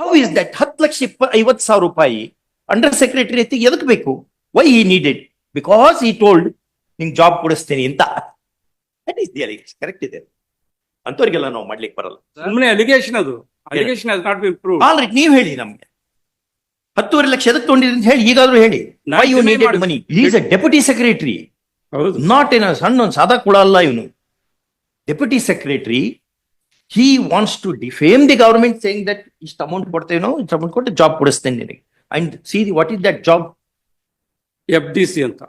How is that ಹತ್ತು ಲಕ್ಷ ಇಪ್ಪ ಐವತ್ತು ಸಾವಿರ ರೂಪಾಯಿ ಅಂಡರ್ ಸೆಕ್ರೆಟರಿ ಎದಕ್ ಬೇಕು? Why he needed because he told ನಿಂಗೆ ಜಾಬ್ ಕೊಡಿಸ್ತೀನಿ ಅಂತ. ಕರೆಕ್ಟ್ ಇದೆ. ಅಂತವ್ರಿಗೆಲ್ಲ ನಾವು ಮಾಡ್ಲಿಕ್ಕೆ ಬರಲ್ಲ. ಸುಮ್ಮನೆ ಅಲಿಗೇಷನ್ ಅದು. Allegation has not been prove already ನೀವ್ ಹೇಳಿ ನಮ್ಗೆ. ಹತ್ತುವರೆ ಲಕ್ಷ ಎದಕ್ ತೊಗೊಂಡಿರಿ ಅಂತ ಹೇಳಿ ಈಗಾದ್ರೂ ಹೇಳಿ. Why you needed money is a deputy secretary not in ಸಣ್ಣ ಒಂದು ಸಾದಾ ಕೂಡ ಅಲ್ಲ ಇವನು. Deputy secretary he wants to defame the government saying that ಇಷ್ಟು ಅಮೌಂಟ್ ಕೊಡ್ತೇವೆ ನಾವು ಇಷ್ಟು ಅಮೌಂಟ್ ಕೊಟ್ಟು ಜಾಬ್ ಕೊಡಿಸ್ತೇನೆ ನಿನಗೆ. And see what is that job F D C ಅಂತ.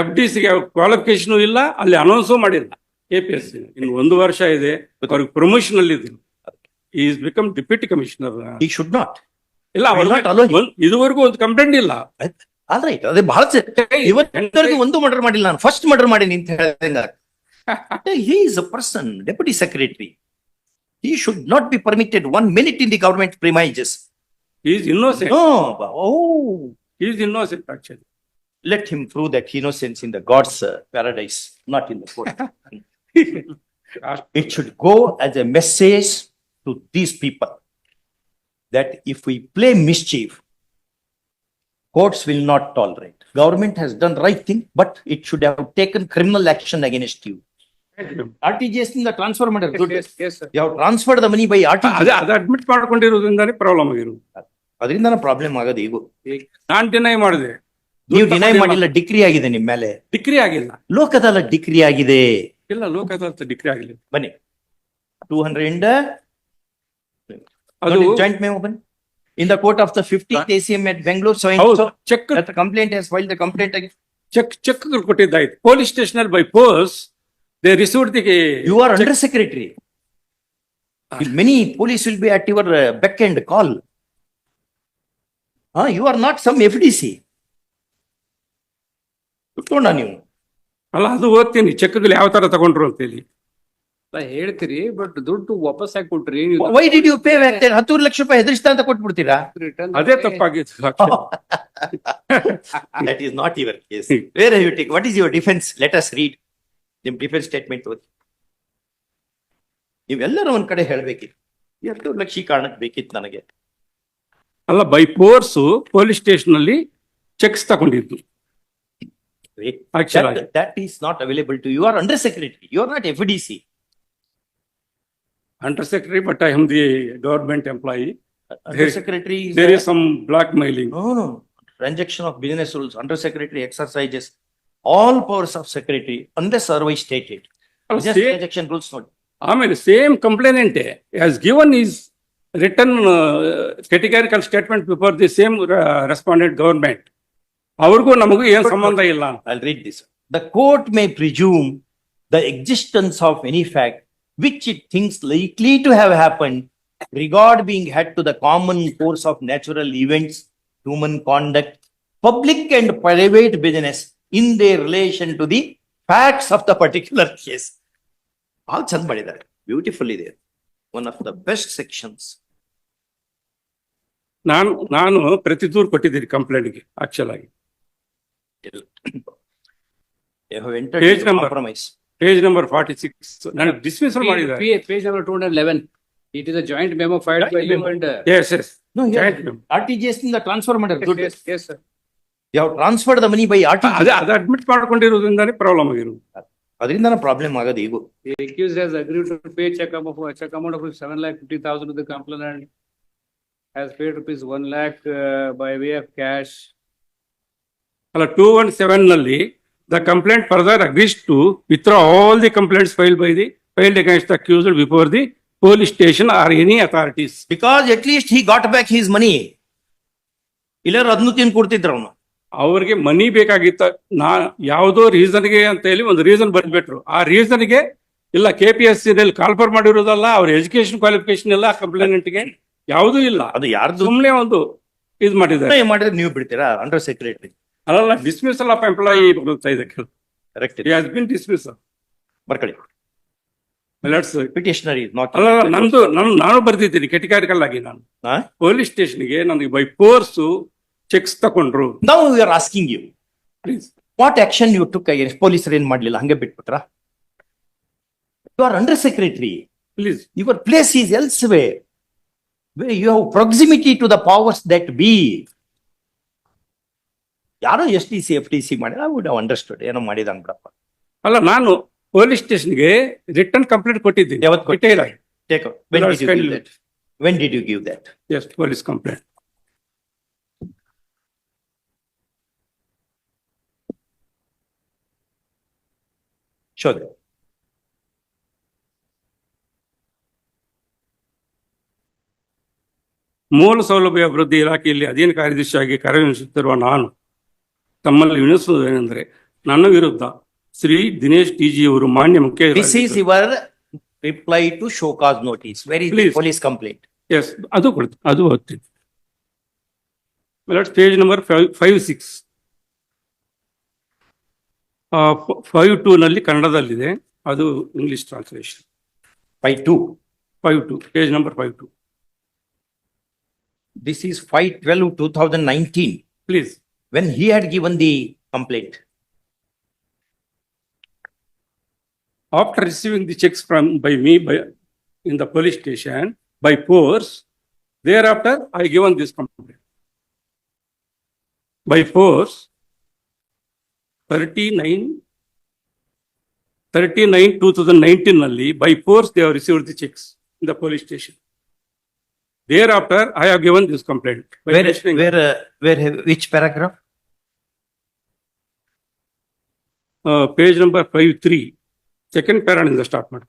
ಎಫ್ ಡಿ ಸಿಗೆ ಕ್ವಾಲಿಫಿಕೇಶನ್ ಇಲ್ಲ ಅಲ್ಲಿ ಅನೌನ್ಸು ಮಾಡಿಲ್ಲ. ಎ ಪಿ ಎಸ್ ಸಿ ಇನ್ನು ಒಂದು ವರ್ಷ ಇದೆ ಅವ್ರಿಗೆ ಪ್ರಮೋಷನ್ ಅಲ್ಲಿ ಇದೆ is become deputy commissioner he should not ಇಲ್ಲ ಇದುವರೆಗೂ ಒಂದು ಕಂಪ್ಲೇಂಟ್ ಇಲ್ಲ. ಆದ್ರೆ ಅದೇ ಬಹಳ ಇವತ್ತವರೆಗೂ ಒಂದು ಮರ್ಡರ್ ಮಾಡಿಲ್ಲ ನಾನು. ಫಸ್ಟ್ ಮರ್ಡರ್ ಮಾಡೀನಿ ಅಂತ ಹೇಳಿದಂಗ he is a person deputy secretary He should not be permitted one minute in the government premises. He is innocent. No, oh, He is innocent, actually. let him prove that innocence in the God's uh, paradise, not in the court. It should go as a message to these people that if we play mischief, courts will not tolerate. Government has done right thing, but it should have taken criminal action against you. RTGS ನಿಂದ transfer transfer transfer the money by by ಅದೇ. ಅದು admit ಮಾಡ್ಕೊಂಡಿರೋದ್ರಿಂದಾನೇ problem ಆಗಿರೋದು. ಅದರಿಂದ problem ಆಗೋದು ಈಗ. ನಾನ್ deny ಮಾಡಿದೆ. ನೀವು deny ಮಾಡಿಲ್ಲ ಡಿಗ್ರಿ ಆಗಿದೆ ನಿಮ್ಮ ಮೇಲೆ. ಡಿಗ್ರಿ ಆಗಿಲ್ಲ. ಲೋಕದಲ್ಲ ಡಿಗ್ರಿ ಆಗಿದೆ. ಇಲ್ಲ ಲೋಕ ಡಿಗ್ರಿ ಆಗಿಲ್ಲ. ಬನ್ನಿ. ಟೂ ಹಂಡ್ರೆಡ್ ಅದು ಜಾಯಿಂಟ್ ಮೇ ಬನ್ನಿ. In the court of the fifty ACM at Bengaluru so check complaint file the complaint check check ಕೊಟ್ಟಿದ್ದಾಯ್ತು. Police station by post they received the. You are under secretary. Many police will be at your back and call ಹಾ you are not some F D C ಕುತ್ಕೊಂಡ ನೀವು. ಅಲ್ಲ ಅದು ಓದ್ತೀನಿ. ಚೆಕ್ಗಳು ಯಾವ ತರ ತಗೊಂಡ್ರು ಅಂತ ಹೇಳಿ ಹೇಳ್ತೀರಿ ಬಟ್ ದುಡ್ಡು ವಾಪಸ್ ಹಾಕಿ ಕೊಟ್ರಿ ನೀವು why did you pay back ಹತ್ತು ಲಕ್ಷ ರೂಪಾಯಿ ಹೆದರಿಸ್ತಾ ಅಂತ ಕೊಟ್ಬಿಡ್ತೀರಾ? ಅದೇ ತಪ್ಪಾಗಿತ್ತು that is not your case where you take what is your defence let us us read. ನಿಮ್ ಡಿಫೆನ್ಸ್ ಸ್ಟೇಟ್ಮೆಂಟ್ ಓದಿ. ನೀವೆಲ್ಲರೂ ಒಂದ್ ಕಡೆ ಹೇಳ್ಬೇಕಿತ್ತು. ಎರಡು ಲಕ್ಷ ಈ ಕಾರಣಕ್ಕೆ ಬೇಕಿತ್ತು ನನಗೆ. ಅಲ್ಲ ಬೈ ಫೋರ್ಸ್ ಪೊಲೀಸ್ ಸ್ಟೇಷನ್ ಅಲ್ಲಿ ಚೆಕ್ಸ್ ತಗೊಂಡಿದ್ದು. That is not available to you are under secretary you are not F D C under secretary but I am the government employee under secretary there is some blackmailing transaction of business rules business rules, exercises all powers of secretary unless otherwise stated. Just transaction rules not. ಆಮೇಲೆ same complainant has given is return categorical statement before the same respondent government ಅವ್ರಿಗೂ ನಮಗೂ ಏನ್ ಸಂಬಂಧ ಇಲ್ಲ I'll read this. The court may presume the existence of any fact which it thinks likely to have happened, regard being had to the common course of natural events, human conduct, public and private business in they relation to the facts of the particular case All ಚಂದ ಮಾಡಿದ್ದಾರೆ. Beautiful ಇದೆ. One of the best sections ನಾನು ನಾನು ಪ್ರತಿ ದೂರು ಕೊಟ್ಟಿದ್ದೀನಿ ಕಂಪ್ಲೇಂಟ್ಗೆ actual ಆಗಿ. Page number page number forty six ನನಗೆ ಡಿಸ್ಮಿಸಲ್ ಮಾಡಿದ್ದಾರೆ. Page number two hundred eleven it is a joint memo filed yes yes R T G ಎಸ್ನಿಂದ transfer ಮಾಡ್ಯಾರ ದುಡ್ಡು ಎಸ್ ಸರ್ ಯಾವ transfer the money by R T ಅದೇ ಅದು admit ಮಾಡ್ಕೊಂಡಿರೋದ್ರಿಂದಾನೇ problem ಆಗಿರೋದು ಅದರಿಂದ problem ಆಗೋದು ಈಗ The accused has agreed to pay check amount of check amount of seven lakh fifty thousand to the complainant. Has paid rupees one lakh uh, by way of cash. ಅಲ್ಲ two one ಸೆವೆನ್ನಲ್ಲಿ the complaint further agrees to withdraw all the complaints file by the filed against accused before the police station or any authorities because at least he got back his money ಇಲ್ಲಾರ ಅದನ್ನು ತಿಂದು ಕೊಡ್ತಿದ್ರು ಅವನು. ಅವ್ರಿಗೆ ಮನಿ ಬೇಕಾಗಿತ್ತ ನಾ ಯಾವುದೋ ರೀಸನ್ಗೆ ಅಂತ ಹೇಳಿ ಒಂದು ರೀಸನ್ ಬಂದ್ಬಿಟ್ರು. ಆ ರೀಸನ್ಗೆ ಇಲ್ಲ ಕೆ ಪಿ ಎಸ್ ಸಿನಲ್ಲಿ ಕಾಲ್ಫರ್ ಮಾಡಿರೋದಲ್ಲ ಅವ್ರ ಎಜುಕೇಶನ್ ಕ್ವಾಲಿಫಿಕೇಶನ್ ಎಲ್ಲ ಕಂಪ್ಲೇನೆಂಟ್ಗೆ ಯಾವುದೂ ಇಲ್ಲ. ಅದು ಯಾರು ಸುಮ್ಮನೆ ಒಂದು ಇದು ಮಾಡಿದ್ದಾರೆ. ಮಾಡಿದ್ರೆ ನೀವು ಬಿಡ್ತೀರಾ? ಅಂಡರ್ ಸೆಕ್ರೆಟರಿ ಅಲ್ಲ ಡಿಸ್ಮಿಸಲ್ ಆಫ್ ಎಂಪ್ಲಾಯಿ ಬರುತ್ತಾ ಇದಕ್ಕೆ. ಕರೆಕ್ಟ್ ಹ್ಯಾಸ್ ಬಿನ್ ಡಿಸ್ಮಿಸ್ ಬರ್ಕೊಳ್ಳಿ. ಪಿಟಿಷನರ್ ಅಲ್ಲ ನಂದು ನಾನು ನಾನು ಬರ್ದಿದ್ದೀನಿ ಕೆಟಿಕಾರಿಕಲ್ ಆಗಿ ನಾನು? ಪೊಲೀಸ್ ಸ್ಟೇಷನ್ಗೆ ನನಗೆ ಬೈ ಫೋರ್ಸ್ ಚೆಕ್ಸ್ ತಕೊಂಡ್ರು. ನಾವು we are asking you please what action you took against ಪೊಲೀಸರು ಏನ್ ಮಾಡ್ಲಿಲ್ಲ? ಹಂಗೆ ಬಿಟ್ಬಿಟ್ರ? You are under secretary please your place is elsewhere you have proximity to the powers that be. ಯಾರೋ S T C F T C ಮಾಡಿದ I would understood ಏನೋ ಮಾಡಿದ ಬಿಡಪ್ಪ. ಅಲ್ಲ ನಾನು ಪೊಲೀಸ್ ಸ್ಟೇಷನ್ಗೆ ರಿಟರ್ನ್ ಕಂಪ್ಲೇಂಟ್ ಕೊಟ್ಟಿದ್ದೀನಿ. ಯಾವತ್ತು ಕೊಟ್ಟೇ? ಇಲ್ಲ take when did when give that? Yes police complaint Show them. ಮೂಲ ಸೌಲಭ್ಯ ಅಭಿವೃದ್ಧಿ ಇಲಾಖೆಯಲ್ಲಿ ಅಧೀನ ಕಾರ್ಯದರ್ಶಿಯಾಗಿ ಕಾರ್ಯನಿರ್ವಹಿಸುತ್ತಿರುವ ನಾನು ತಮ್ಮಲ್ಲಿ ವಿನಿಸುವುದೇನೆಂದರೆ ನನ್ನ ವಿರುದ್ಧ ಶ್ರೀ ದಿನೇಶ್ ಟಿಜಿ ಅವರು ಮಾನ್ಯ ಮುಖ್ಯ ರಿಸಿಸ್ ಇವರ್ reply to to notice very police complaint? Yes ಅದು ಕೊಡ್ತೀನಿ. ಅದು ಓದ್ತೀನಿ. Page number five five six five two ನಲ್ಲಿ ಕನ್ನಡದಲ್ಲಿದೆ ಅದು English translation By two. Five two page number five two This is five twelve two thousand nineteen, please when he had given the complaint. after receiving the checks from by me by in the police station by force thereafter i given this complaint by force 39 thirty nine thirty nine two thousand nineteen by force they have received the checks in the police station there after I have given this complaint which paragraph page number five three second ಪ್ಯಾರಾಣಿಂದ start ಮಾಡಿ.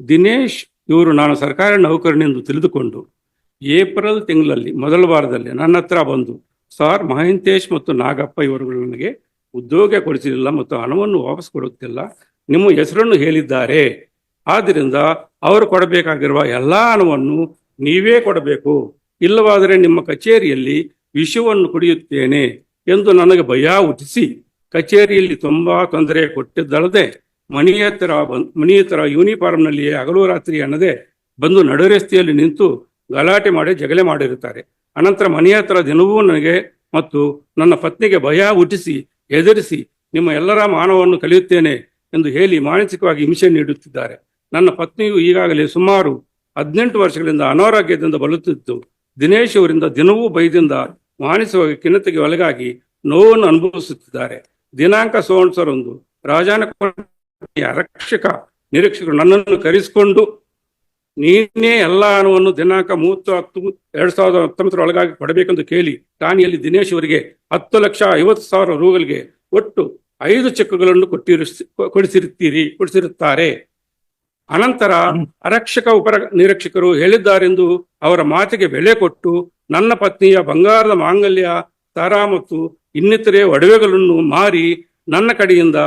ದಿನೇಶ್ ಇವರು ನಾನು ಸರ್ಕಾರಿ ನೌಕರನೆಂದು ತಿಳಿದುಕೊಂಡು April ತಿಂಗಳಲ್ಲಿ ಮೊದಲ ವಾರದಲ್ಲಿ ನನ್ನ ಹತ್ರ ಬಂದು ಸರ್ ಮಹಂತೇಶ್ ಮತ್ತು ನಾಗಪ್ಪ ಇವರು ನನಗೆ ಉದ್ಯೋಗ ಕೊಡಿಸಲಿಲ್ಲ ಮತ್ತು ಹಣವನ್ನು ವಾಪಸ್ ಕೊಡುತ್ತಿಲ್ಲ. ನಿಮ್ಮ ಹೆಸರನ್ನು ಹೇಳಿದ್ದಾರೆ. ಆದ್ದರಿಂದ ಅವರು ಕೊಡಬೇಕಾಗಿರುವ ಎಲ್ಲ ಹಣವನ್ನು ನೀವೇ ಕೊಡಬೇಕು. ಇಲ್ಲವಾದರೆ ನಿಮ್ಮ ಕಚೇರಿಯಲ್ಲಿ ವಿಷವನ್ನು ಕುಡಿಯುತ್ತೇನೆ ಎಂದು ನನಗೆ ಭಯ ಹುಟ್ಟಿಸಿ. ಕಚೇರಿಯಲ್ಲಿ ತುಂಬಾ ತೊಂದರೆ ಕೊಟ್ಟಿದ್ದಲ್ಲದೆ ಮನೆ ಹತ್ತಿರ ಮನೆಯತ್ತರ ಮನೆ ಯೂನಿಫಾರ್ಮ್ನಲ್ಲಿಯೇ ಹಗಲು ರಾತ್ರಿ ಅನ್ನದೆ ಬಂದು ನಡು ರಸ್ತೆಯಲ್ಲಿ ನಿಂತು ಗಲಾಟೆ ಮಾಡಿ ಜಗಳೆ ಮಾಡಿರುತ್ತಾರೆ. ಅನಂತರ ಮನೆಯ ದಿನವೂ ನನಗೆ ಮತ್ತು ನನ್ನ ಪತ್ನಿಗೆ ಭಯ ಹುಟ್ಟಿಸಿ ಎದುರಿಸಿ ನಿಮ್ಮ ಎಲ್ಲರ ಮಾನವನ್ನು ಕಲಿಯುತ್ತೇನೆ ಎಂದು ಹೇಳಿ ಮಾನಸಿಕವಾಗಿ ಹಿಂಸೆ ನೀಡುತ್ತಿದ್ದಾರೆ. ನನ್ನ ಪತ್ನಿಯು ಈಗಾಗಲೇ ಸುಮಾರು ಹದಿನೆಂಟು ವರ್ಷಗಳಿಂದ ಅನಾರೋಗ್ಯದಿಂದ ಬಲುತ್ತಿದ್ದು ದಿನೇಶ್ ಅವರಿಂದ ದಿನವೂ ಭಯದಿಂದ ಮಾನಸಿಕವಾಗಿ ಖಿನ್ನತೆಗೆ ಒಳಗಾಗಿ ನೋವನ್ನು ಅನುಭವಿಸುತ್ತಿದ್ದಾರೆ. ದಿನಾಂಕ ಸೋನ್ಸರಂದು ರಾಜಾನ ರಕ್ಷಕ ನಿರೀಕ್ಷಕರು ನನ್ನನ್ನು ಕರೆಸಿಕೊಂಡು ನೀನೇ ಎಲ್ಲ ಹಣವನ್ನು ದಿನಾಂಕ ಮೂವತ್ತು ಹತ್ತು ಎರಡ್ ಸಾವಿರದ ಹತ್ತೊಂಬತ್ತರ ಒಳಗಾಗಿ ಕೊಡಬೇಕೆಂದು ಕೇಳಿ ಠಾಣೆಯಲ್ಲಿ ದಿನೇಶ್ ಅವರಿಗೆ ಹತ್ತು ಲಕ್ಷ ಐವತ್ತು ಸಾವಿರ ರೂಗಳಿಗೆ ಒಟ್ಟು ಐದು ಚೆಕ್ಗಳನ್ನು ಕೊಟ್ಟಿರು ಕೊಡಿಸಿರುತ್ತೀರಿ ಕೊಡಿಸಿರುತ್ತಾರೆ. ಅನಂತರ ಆರಕ್ಷಕ ಉಪ ನಿರೀಕ್ಷಕರು ಹೇಳಿದ್ದಾರೆಂದು ಅವರ ಮಾತಿಗೆ ಬೆಲೆ ಕೊಟ್ಟು ನನ್ನ ಪತ್ನಿಯ ಬಂಗಾರದ ಮಾಂಗಲ್ಯ ತರ ಮತ್ತು ಇನ್ನಿತರೆ ಒಡವೆಗಳನ್ನು ಮಾರಿ ನನ್ನ ಕಡೆಯಿಂದ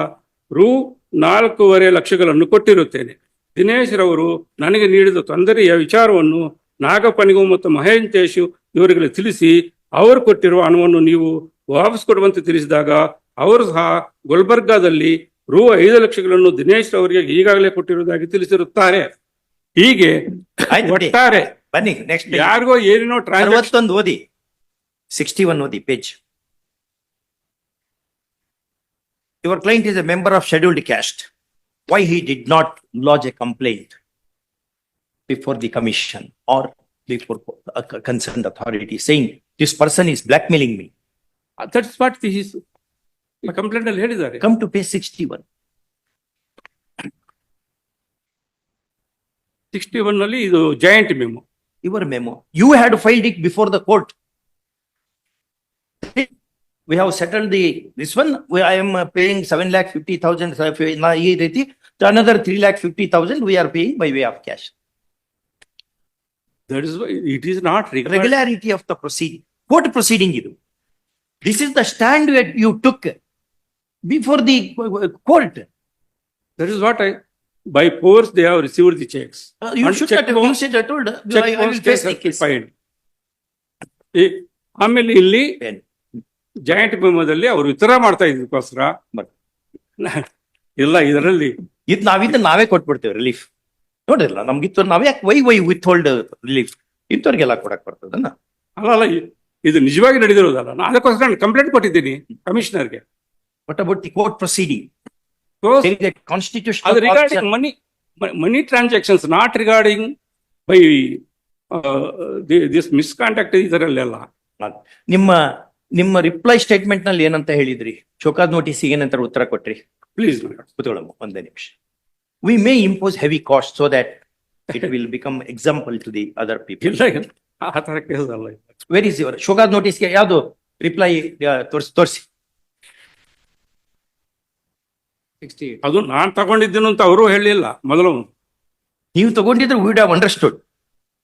ರು ನಾಲ್ಕೂವರೆ ಲಕ್ಷಗಳನ್ನು ಕೊಟ್ಟಿರುತ್ತೇನೆ. ದಿನೇಶ್ ರವರು ನನಗೆ ನೀಡಿದ ತೊಂದರೆಯ ವಿಚಾರವನ್ನು ನಾಗಪ್ಪನಿಗೂ ಮತ್ತು ಮಹೇಂತೇಶು ಇವರಿಗೆ ತಿಳಿಸಿ ಅವರು ಕೊಟ್ಟಿರುವ ಹಣವನ್ನು ನೀವು ವಾಪಸ್ ಕೊಡುವಂತೆ ತಿಳಿಸಿದಾಗ ಅವರು ಸಹ ಗುಲ್ಬರ್ಗಾದಲ್ಲಿ ರು ಐದು ಲಕ್ಷಗಳನ್ನು ದಿನೇಶ್ ಅವರಿಗೆ ಈಗಾಗಲೇ ಕೊಟ್ಟಿರುವುದಾಗಿ ತಿಳಿಸಿರುತ್ತಾರೆ ಹೀಗೆ. ಒಟ್ಟಾರೆ ಬನ್ನಿ ನೆಕ್ಸ್ಟ್ ಯಾರಿಗೋ ಏನೇನೋ ಟ್ರೈ ಅರವತ್ತೊಂದು ಓದಿ ಸಿಕ್ಸ್ಟಿ ಒನ್ ಓದಿ page your client is a member of scheduled caste. Why he did not lodge a complaint before the commission or before a concerned authority saying this person is blackmailing me? That's what this complaint ಅಲ್ಲಿ ಹೇಳಿದ್ದಾರೆ Come to page sixty-one. Sixty one ನಲ್ಲಿ ಇದು joint memo Your memo. You had filed it before the court. We have settled the, this one, we, I am uh, paying seven lakh fifty thousand, ಈ ರೀತಿ another three lakh fifty thousand we are paying by way of cash. That is why it is not required. Regularity of the proceeding, What proceeding ಇದು. This is the stand that you took before the uh, court. That is what I, by force, they have received the checks. Uh, You And should check have, you I should have told, uh, check I I will face the case. ಆಮೇಲೆ ಇಲ್ಲಿ? Joint ಮೆಮೊದಲ್ಲಿ ಅವರು ವಿತರ ಮಾಡ್ತಾ ಇದಕ್ಕೋಸ್ಕರ ಇಲ್ಲ ಇದರಲ್ಲಿ ಇದ್ ನಾವಿಂದ ನಾವೇ ಕೊಟ್ಬಿಡ್ತೇವೆ relief ನೋಡಿರಲ್ಲ ನಮ್ಗಿತ್ತು ನಾವ್ ಯಾಕೆ why why withhold relief ಇಂಥವ್ರಿಗೆಲ್ಲ ಕೊಡಕ್ ಬರ್ತದನ್ನ. ಅಲ್ಲ ಅಲ್ಲ ಇದು ನಿಜವಾಗಿ ನಡೆದಿರೋದಲ್ಲ. ನಾನು ಅದಕ್ಕೋಸ್ಕರ ನಾನು ಕಂಪ್ಲೇಂಟ್ ಕೊಟ್ಟಿದ್ದೀನಿ ಕಮಿಷನರ್ಗೆ. But about the court proceeding constitution regarding money money transactions not regarding by this misconduct ಇದರಲ್ಲೆಲ್ಲ ನಿಮ್ಮ ನಿಮ್ಮ ರಿಪ್ಲೈ ಸ್ಟೇಟ್ಮೆಂಟ್ನಲ್ಲಿ ಏನಂತ ಹೇಳಿದ್ರಿ? ಚೌಕಾದ್ ನೋಟಿಸ್ ಏನಂತ ಉತ್ತರ ಕೊಟ್ರಿ? ಪ್ಲೀಸ್ ಕುತ್ಕೊಳ್ಳಮ್ಮ ಒಂದೇ ನಿಮಿಷ we may impose heavy cost so that it will become example to the other people ಇಲ್ಲ ಇಲ್ಲ ಆ ತರ ಕೇಸ್ ಅಲ್ಲ ಇದು. Where is your show cause ನೋಟಿಸ್ಗೆ ಯಾವುದು ರಿಪ್ಲೈ ತೋರಿಸಿ ತೋರಿಸಿ. ಅದು ನಾನ್ ತಗೊಂಡಿದ್ದೀನಿ ಅಂತ ಅವರು ಹೇಳಿಲ್ಲ ಮೊದಲು. ನೀವು ತಗೊಂಡಿದ್ರೆ ವುಡ್ ಹ್ಯಾವ್ ಅಂಡರ್ಸ್ಟುಡ್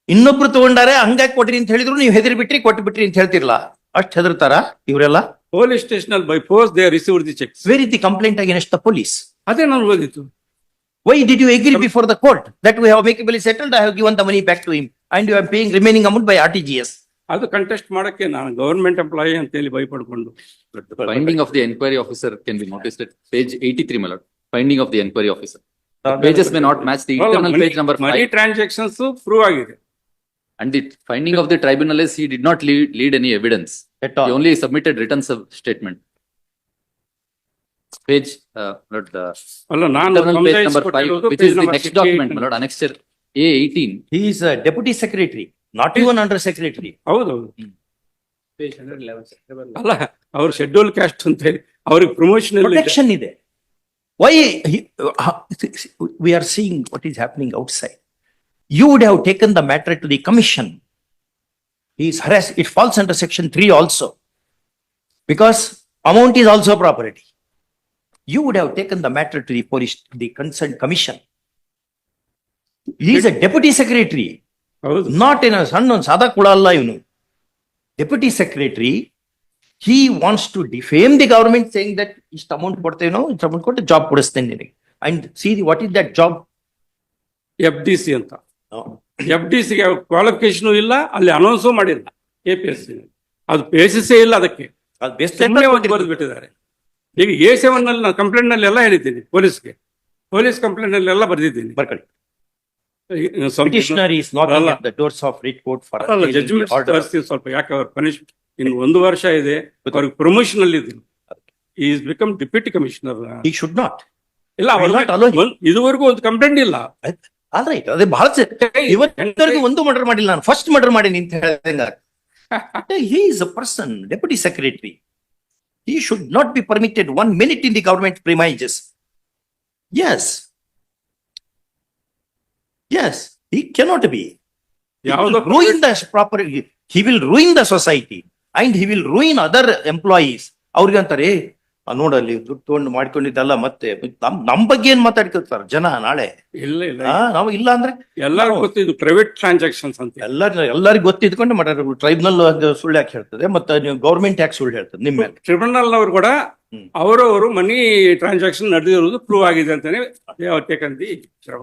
ಇನ್ನೊಬ್ರು ತಗೊಂಡಾರೆ ಹಂಗಾಗಿ ಕೊಟ್ರಿ ಅಂತ ಹೇಳಿದ್ರು ನೀವು ಹೆದರಿ ಬಿಟ್ರಿ ಕೊಟ್ಟು ಬಿಟ್ರಿ ಅಂತ ಹೇಳ್ತಿರ್ಲ? ಅಷ್ಟ್ ಹೆದರ್ತಾರ ಇವರೆಲ್ಲ? ಪೊಲೀಸ್ ಸ್ಟೇಷನ್ ಅಲ್ಲಿ by force they receive the check Where is the complaint against the police ಅದೇ ನಾನು ಓದಿತ್ತು Why did you agree before the court that we have amicably settled I have given the money back to him and you are paying remaining amount by contest T G S ಅದು contest ಮಾಡಕ್ಕೆ ನಾನು government employee ಅಂತ ಹೇಳಿ ಭಯಪಡ್ಕೊಂಡು Finding of the enquiry officer can be noticed at page eighty-three, my lord. Finding of the enquiry officer. The Pages may not match the internal page number money five. Transactions prove ಆಗಿದೆ And the finding of the tribunal is he did not lead, lead any evidence. At He all. only submitted written sub- statement. Page, uh, not the ಅಲ್ಲ ನಾನು internal page number five, ಸಮಜಾಯಿಸಿಕೊಟ್ಟಿರೋದು which page is the number uh, next 68 document, my lord, annexure A eighteen. He is a deputy secretary, not even under secretary. ಹೌದೌದು Page hundred eleven. ಅಲ್ಲ ಅವ್ರ schedule caste ಅಂತ ಹೇಳಿ ಅವ್ರಿಗೆ promotion Protection ಇದೆ. Why, he- uh, we are seeing what is happening outside. You would have taken the matter to the commission. He is harassed, it falls under section three also. Because amount is also property. You would have taken the matter to the police, the concerned commission. He is a deputy secretary. ಹೌದು not in ಸಣ್ಣ ಒಂದು ಸಾದಾ ಕುಳ ಅಲ್ಲ ಇವನು deputy secretary he wants to defame the government saying that ಇಷ್ಟು amount ಕೊಡ್ತೇನೋ ಇಷ್ಟು amount ಕೊಟ್ಟು job ಕೊಡಿಸ್ತೇನೆ ನಿನಗೆ and see what is that job F D C ಅಂತ F D ಸಿಗೆ ಕ್ವಾಲಿಫಿಕೇಶನ್ ಇಲ್ಲ ಅಲ್ಲಿ ಅನೌನ್ಸು ಮಾಡಿಲ್ಲ ಎ ಪಿ ಎಸ್ ಸಿ ಅದು ಬೇಸಿಸೇ ಇಲ್ಲ ಅದಕ್ಕೆ. ಬರೆದು ಬಿಟ್ಟಿದ್ದಾರೆ ಈಗ ಎ ಸೆವೆನ್ನಲ್ಲಿ ನಾನು ಕಂಪ್ಲೇಂಟ್ನಲ್ಲಿ ಎಲ್ಲ ಹೇಳಿದ್ದೀನಿ ಪೊಲೀಸ್ಗೆ. ಪೊಲೀಸ್ ಕಂಪ್ಲೇಂಟ್ನಲ್ಲಿ ಎಲ್ಲ ಬರೆದಿದ್ದೀನಿ. ಬರ್ಕೊಳ್ಳಿ. ಸ್ವಲ್ಪ ಯಾಕೆ ಅವ್ರ ಪನಿಷ್ ಇನ್ನು ಒಂದು ವರ್ಷ ಇದೆ ಅವ್ರಿಗೆ ಪ್ರಮೋಷನ್ ಅಲ್ಲಿ ಇದ್ದೀನಿ. Is become deputy commissioner he should not ಇಲ್ಲ ಇದುವರೆಗೂ ಒಂದು ಕಂಪ್ಲೇಂಟ್ ಇಲ್ಲ. ಆಲ್ ರೈಟ್ ಅದೇ ಬಹಳ ಇವತ್ತವರೆಗೂ ಒಂದು ಮರ್ಡರ್ ಮಾಡಿಲ್ಲ ನಾನು ಫಸ್ಟ್ ಮರ್ಡರ್ ಮಾಡೀನಿ ಅಂತ ಹೇಳ್ದಂಗ he is a person deputy secretary he should not be permitted one minute in the government premises yes yes he cannot be. He will ಯಾವ್ದೋ ruin the proper he will ruin the society and he will ruin other employees. ಅವ್ರಿಗೆ ಅಂತಾರೆ "ಆ, ನೋಡಲ್ಲಿ ದುಡ್ಡು ತಗೊಂಡು ಮಾಡ್ಕೊಂಡಿದ್ದಲ್ಲ ಮತ್ತೆ ನಮ್ ನಮ್ ಬಗ್ಗೆ ಏನ್ ಮಾತಾಡ್ಕೊಳ್ತಾರ ಜನ ನಾಳೆ ಇಲ್ಲ ಇಲ್ಲ ಆ, ನಾವು ಇಲ್ಲ ಅಂದ್ರೆ ಎಲ್ಲರೂ ಗೊತ್ತಿದ್ದು ಪ್ರೈವೇಟ್ ಟ್ರಾನ್ಸಾಕ್ಷನ್ಸ್ ಅಂತ ಎಲ್ಲರ ಎಲ್ಲರಿಗೂ ಗೊತ್ತಿದ್ಕೊಂಡು ಮಾಡ್ಯಾರ ಟ್ರೈಬ್ನಲ್ ಸುಳ್ಳು ಯಾಕೆ ಹೇಳ್ತದೆ ಮತ್ತೆ ನೀವು ಗೌರ್ಮೆಂಟ್ ಯಾಕೆ ಸುಳ್ಳು ಹೇಳ್ತದೆ ನಿಮ್ಮ ಮೇಲೆ ಟ್ರಿಬ್ಯುನಲ್ ನವರು ಕೂಡ. ಅವರವರು ಮನಿ ಟ್ರಾನ್ಸಾಕ್ಷನ್ ನಡೆದಿರೋದು ಪ್ರೂವ್ ಆಗಿದೆ ಅಂತಾನೆ ಟೇಕಂದಿ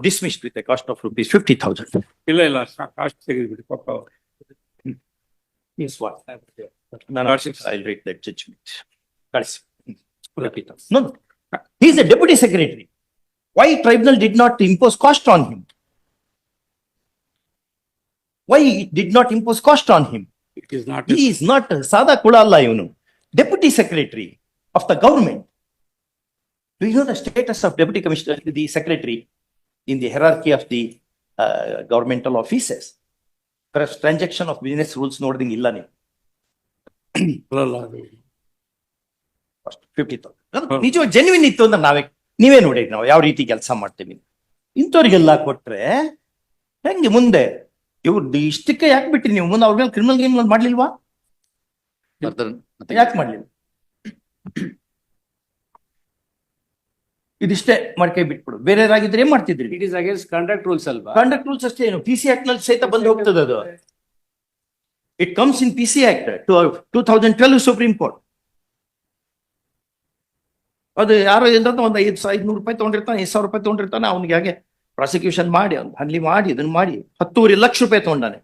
dismiss with cost of rupees fifty thousand ಇಲ್ಲ ಇಲ್ಲ ಕಾಸ್ಟ್ ತೆಗೆದ್ಬಿಡಿ ಪಾಪ ಅವ್ರು. I that judgment. ಕಳಿಸಿ. No, no. He is a deputy secretary. Why tribunal did not impose cost on him? Why it did not impose cost on him? It is not He is not Sada Kulala, you know, deputy secretary of the government. Do you know the status of deputy commissioner, the secretary in the hierarchy of the uh, governmental offices? Perhaps transaction of business rules ನೋಡ್ದಂಗೆ ಇಲ್ಲ ನೀವು ಅದು. Fifty thousand ನಿಜವಾಗ genuine ಇತ್ತು ಅಂದ್ರೆ ನಾವೇ ನೀವೇ ನೋಡಿ ನಾವು ಯಾವ ರೀತಿ ಕೆಲಸ ಮಾಡ್ತೀವಿ. ಇಂಥವ್ರಿಗೆಲ್ಲ ಕೊಟ್ರೆ ಹೆಂಗೆ ಮುಂದೆ? ಇವ್ರದ್ದು ಇಷ್ಟಕ್ಕೆ ಯಾಕೆ ಬಿಟ್ರಿ ನೀವು? ಮುಂದೆ ಅವ್ರ ಮೇಲೆ ಕ್ರಿಮಿನಲ್ ಗೇಮ್ ಮಾಡ್ಲಿಲ್ವಾ. ಯಾಕೆ ಮಾಡ್ಲಿಲ್ಲ? ಇದಿಷ್ಟೇ ಮಾಡ್ಕೈ ಬಿಟ್ಬಿಡು. ಬೇರೆ ಏನ್ ಮಾಡ್ತಿದ್ರಿ? It is against conduct rules ಅಲ್ವಾ? ಕಂಡಕ್ಟ್ ರೂಲ್ಸ್ ಅಷ್ಟೇ ಏನು? ಪಿ ಸಿ ಆಕ್ಟ್ನಲ್ಲಿ ಸಹಿತ ಬಂದು ಹೋಗ್ತದೆ ಅದು. It comes in P C act to two thousand twelve supreme court ಅದು ಯಾರೋ ಎಂತ ಒಂದು ಐದು ಐದ್ನೂರು ರೂಪಾಯಿ ತಗೊಂಡಿರ್ತಾನೆ ಐದು ಸಾವಿರ ರೂಪಾಯಿ ತೊಗೊಂಡಿರ್ತಾನೆ ಅವ್ನಿಗೆ ಹಾಗೆ ಪ್ರಾಸಿಕ್ಯೂಷನ್ ಮಾಡಿ ಅವ್ನು ಹಲ್ಲಿ ಮಾಡಿ ಇದನ್ನ ಮಾಡಿ ಹತ್ತೂವರೆ ಲಕ್ಷ ರೂಪಾಯಿ ತಗೊಂಡಾನೆ.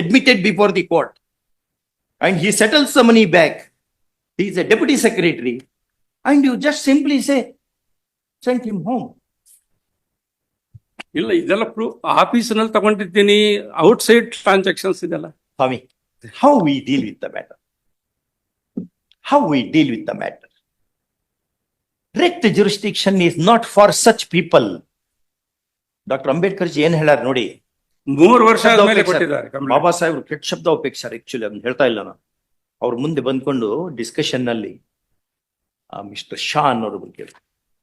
Admitted before the court and he settles the money back he is a deputy secretary and you just simply say sent him home ಇಲ್ಲ ಇದೆಲ್ಲ ಪ್ರೂಫ್ ಆಫೀಸ್ನಲ್ಲಿ ತಗೊಂಡಿದ್ದೀನಿ ಔಟ್ ಸೈಡ್ ಟ್ರಾನ್ಸಾಕ್ಷನ್ಸ್ ಇದೆಲ್ಲ. ಸ್ವಾಮಿ how we deal with the matter how we deal with the matter? Direct jurisdiction is not for such people doctor Ambedkar ji ಏನ್ ಹೇಳಾರ ನೋಡಿ? ಮೂರು ವರ್ಷ. ಬಾಬಾ ಸಾಹೇಬ್ರು ಕೆಟ್ಟ ಶಬ್ದ ಉಪೇಕ್ಷಾರ ಆಕ್ಚುಲಿ ಅದನ್ನ ಹೇಳ್ತಾ ಇಲ್ಲ ನಾನು. ಅವ್ರ ಮುಂದೆ ಬಂದ್ಕೊಂಡು ಡಿಸ್ಕಷನ್ನಲ್ಲಿ ಮಿಸ್ಟರ್ ಶಾ ಅನ್ನೋರು ಬಗ್ಗೆ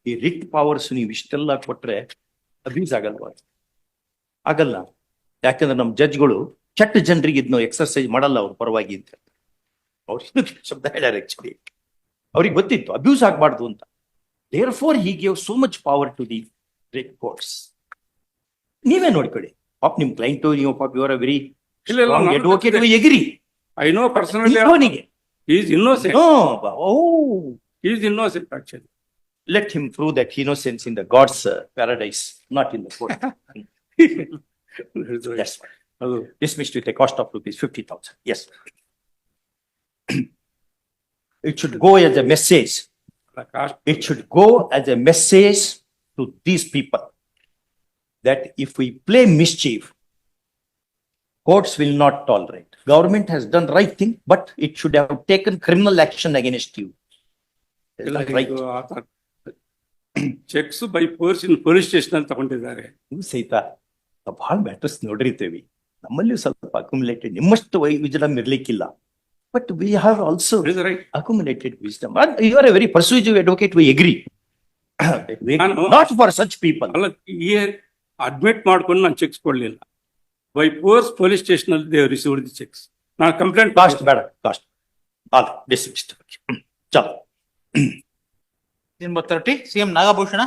ಈ ರಿಕ್ಟ್ ಪವರ್ಸ್ ನೀವು ಇಷ್ಟೆಲ್ಲ ಕೊಟ್ರೆ ಅಬ್ಯೂಸ್ ಆಗಲ್ವಾ? ಆಗಲ್ಲ. ಯಾಕಂದ್ರೆ ನಮ್ಮ ಜಡ್ಜ್ಗಳು ಕೆಟ್ಟ ಜನರಿಗೆ ಇದನ್ನ ಎಕ್ಸರ್ಸೈಸ್ ಮಾಡಲ್ಲ ಅವ್ರ ಪರವಾಗಿ ಅಂತ ಅವ್ರು ಶಬ್ದ ಹೇಳ್ಯಾರ ಆಕ್ಚುಲಿ ಅವ್ರಿಗೆ ಗೊತ್ತಿತ್ತು ಅಬ್ಯೂಸ್ ಆಗಬಾರ್ದು ಅಂತ. Therefore he gave so much power to the writ courts ನೀವೇ ನೋಡ್ಕೊಳ್ಳಿ ಪಾಪ್ ನಿಮ್ ಕ್ಲೈಂಟ್ ನೀವು ಪಾಪ್ ಇವರ ವೆರಿ ಇಲ್ಲ, ಇಲ್ಲ, ನಾನು- advocate agree I know personally, ಅವನಿಗೆ he is innocent, no oh he is innocent actually. Let him prove that innocence in the God's paradise not in the court That's why. ಅದು Dismissed with a cost of rupees fifty thousand. Yes. It should go as a message. It should go as a message to these people that if we play mischief, courts will not tolerate. Government has done right thing, but it should have taken criminal action against you. Is that right? Cheques by force in police station ಅಲ್ಲಿ ತಗೊಂಡಿದ್ದಾರೆ ನೀವು ಸಹಿತ ಬಹಳ matters ನೋಡಿರ್ತೇವೆ ನಮ್ಮಲ್ಲಿಯೂ ಸ್ವಲ್ಪ accumulated ನಿಮ್ಮಷ್ಟು ವೈ ವಿಜಡಮ್ ಇರ್ಲಿಕ್ಕಿಲ್ಲ But we have also right accumulated wisdom. And you are a very persuasive advocate, we agree. We- ನಾನು- Not for such people. ಅಲ್ಲ ಈ ಅಡ್ಮಿಟ್ ಮಾಡ್ಕೊಂಡು ನಾನು ಚೆಕ್ಸ್ ಕೊಡ್ಲಿಲ್ಲ ಬೈ ಫೋರ್ಸ್ ಪೊಲೀಸ್ ಸ್ಟೇಷನ್ ಅಲ್ಲಿ ದೇ ರಿಸೀವ್ಡ್ ದಿ ಚೆಕ್ಸ್ ನಾನು complaint Cost ಬೇಡ, cost. All dismissed. ಚಲೋ. Number thirty, CM Nagabhushan.